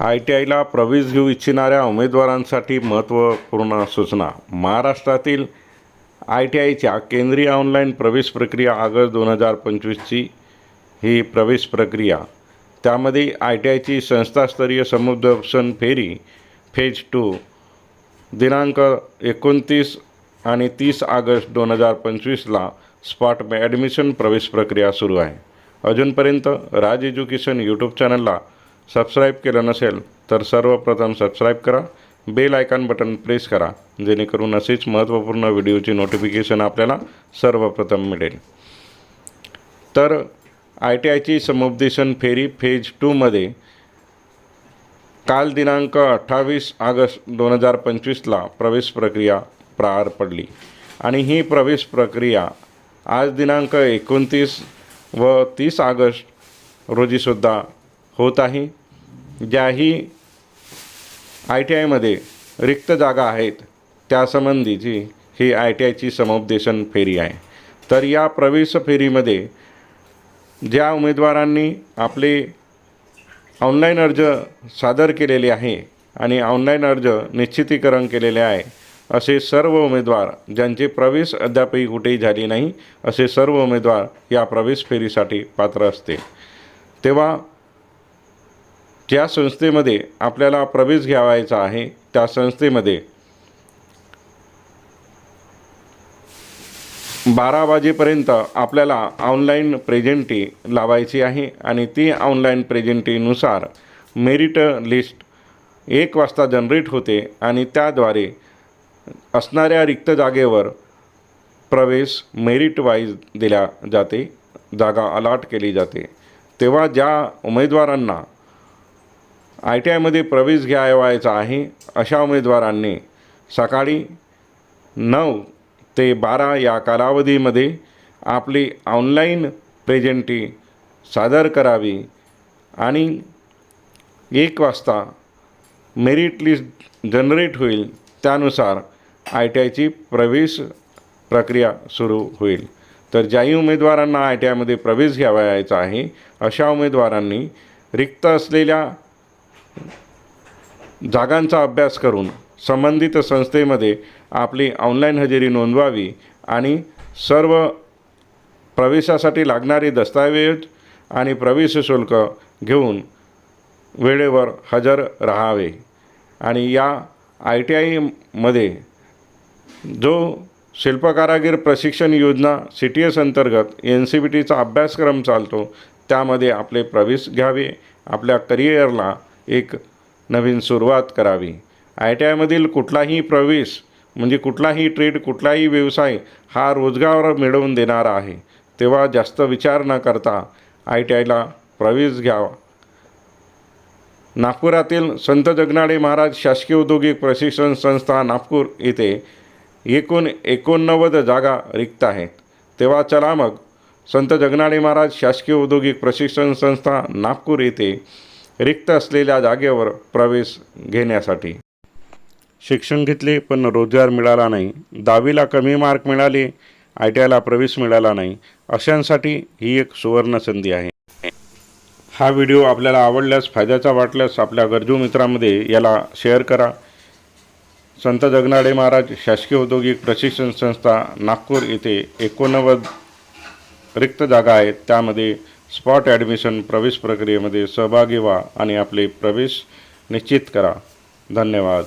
I T आयला प्रवेश घेऊ इच्छिणाऱ्या उमेदवारांसाठी महत्त्वपूर्ण सूचना. महाराष्ट्रातील आय टी आयच्या केंद्रीय ऑनलाईन प्रवेश प्रक्रिया ऑगस्ट दोन हजार पंचवीसची ही प्रवेश प्रक्रिया. त्यामध्ये आय टी आयची संस्थास्तरीय समुपदेशन फेरी फेज टू दिनांक एकोणतीस आणि तीस ऑगस्ट दोन हजार पंचवीसला स्पॉट ॲडमिशन प्रवेश प्रक्रिया सुरू आहे. अजूनपर्यंत राज एज्युकेशन यूट्यूब चॅनलला सबस्क्राईब केलं नसेल तर सर्वप्रथम सबस्क्राईब करा. बेल आयकॉन बटन प्रेस करा जेणेकरून असेच महत्त्वपूर्ण व्हिडिओची नोटिफिकेशन आपल्याला सर्वप्रथम मिळेल. तर आय टी आयची समुपदेशन फेरी फेज टूमध्ये काल दिनांक अठ्ठावीस ऑगस्ट दोन हजार पंचवीसला प्रवेश प्रक्रिया पार पडली. आणि ही प्रवेश प्रक्रिया आज दिनांक एकोणतीस व तीस ऑगस्ट रोजीसुद्धा होत आहे. ज्याही आय टी आयमध्ये रिक्त जागा आहेत त्यासंबंधीची ही आय टी आयची समुपदेशन फेरी आहे. तर या प्रवेश फेरीमध्ये ज्या उमेदवारांनी आपले ऑनलाईन अर्ज सादर केलेले आहे आणि ऑनलाईन अर्ज निश्चितीकरण केलेले आहे असे सर्व उमेदवार ज्यांचे प्रवेश अद्यापही कुठेही झाली नाही असे सर्व उमेदवार या प्रवेश फेरीसाठी पात्र असते तेव्हा ज्या संस्थेमध्ये आपल्याला प्रवेश घ्यावायचा आहे त्या संस्थेमध्ये बारा वाजेपर्यंत आपल्याला ऑनलाईन प्रेझेंटी लावायची आहे आणि ती ऑनलाईन प्रेझेंटीनुसार मेरिट लिस्ट एक वाजता जनरेट होते आणि त्याद्वारे असणाऱ्या रिक्त जागेवर प्रवेश मेरिट वाईज दिल्या जाते जागा अलाट केली जाते. तेव्हा ज्या उमेदवारांना आय टी आयमध्ये प्रवेश घ्यावायचा आहे अशा उमेदवारांनी सकाळी नऊ ते बारा या कालावधीमध्ये आपली ऑनलाईन प्रेझेंटी सादर करावी आणि एक वाजता मेरिट लिस्ट जनरेट होईल. त्यानुसार आय टी आयची प्रवेश प्रक्रिया सुरू होईल. तर ज्याही उमेदवारांना आय टी आयमध्ये प्रवेश घ्यावायचा आहे अशा उमेदवारांनी रिक्त असलेल्या जागांचा अभ्यास करून संबंधित संस्थेमध्ये आपली ऑनलाईन हजेरी नोंदवावी आणि सर्व प्रवेशासाठी लागणारी दस्तऐवज आणि प्रवेश शुल्क घेऊन वेळेवर हजर राहावे. आणि या आय टी आयमध्ये जो शिल्पकारागीर प्रशिक्षण योजना सी टी एस अंतर्गत एन सी बी टीचा अभ्यासक्रम चालतो त्यामध्ये आपले प्रवेश घ्यावे आपल्या करिअरला एक नवीन सुरुवात करावी. आय टी आयमधील कुठलाही प्रवेश म्हणजे कुठलाही ट्रेड कुठलाही व्यवसाय हा रोजगार मिळवून देणारा आहे. तेव्हा जास्त विचार न करता आय टी आयला प्रवेश घ्यावा. नागपुरातील संत जगनाडे महाराज शासकीय औद्योगिक प्रशिक्षण संस्था नागपूर येथे एकूण एकोणनव्वद जागा रिक्त आहेत. तेव्हा चला मग संत जगनाडे महाराज शासकीय औद्योगिक प्रशिक्षण संस्था नागपूर येथे रिक्त असलेल्या जागेवर प्रवेश घेण्यासाठी. शिक्षण घेतले पण रोजगार मिळाला नाही. दहावीला कमी मार्क मिळाले आय टी आयला प्रवेश मिळाला नाही. अशांसाठी ही एक सुवर्ण संधी आहे. हा व्हिडिओ आपल्याला आवडल्यास फायद्याचा वाटल्यास आपल्या गरजू मित्रांमध्ये याला शेअर करा. संत जगनाडे महाराज शासकीय औद्योगिक प्रशिक्षण संस्था नागपूर येथे एकोणनव्वद रिक्त जागा आहेत. त्यामध्ये स्पॉट ॲडमिशन प्रवेश प्रक्रियेमध्ये सहभागी व्हा आणि आपले प्रवेश निश्चित करा. धन्यवाद.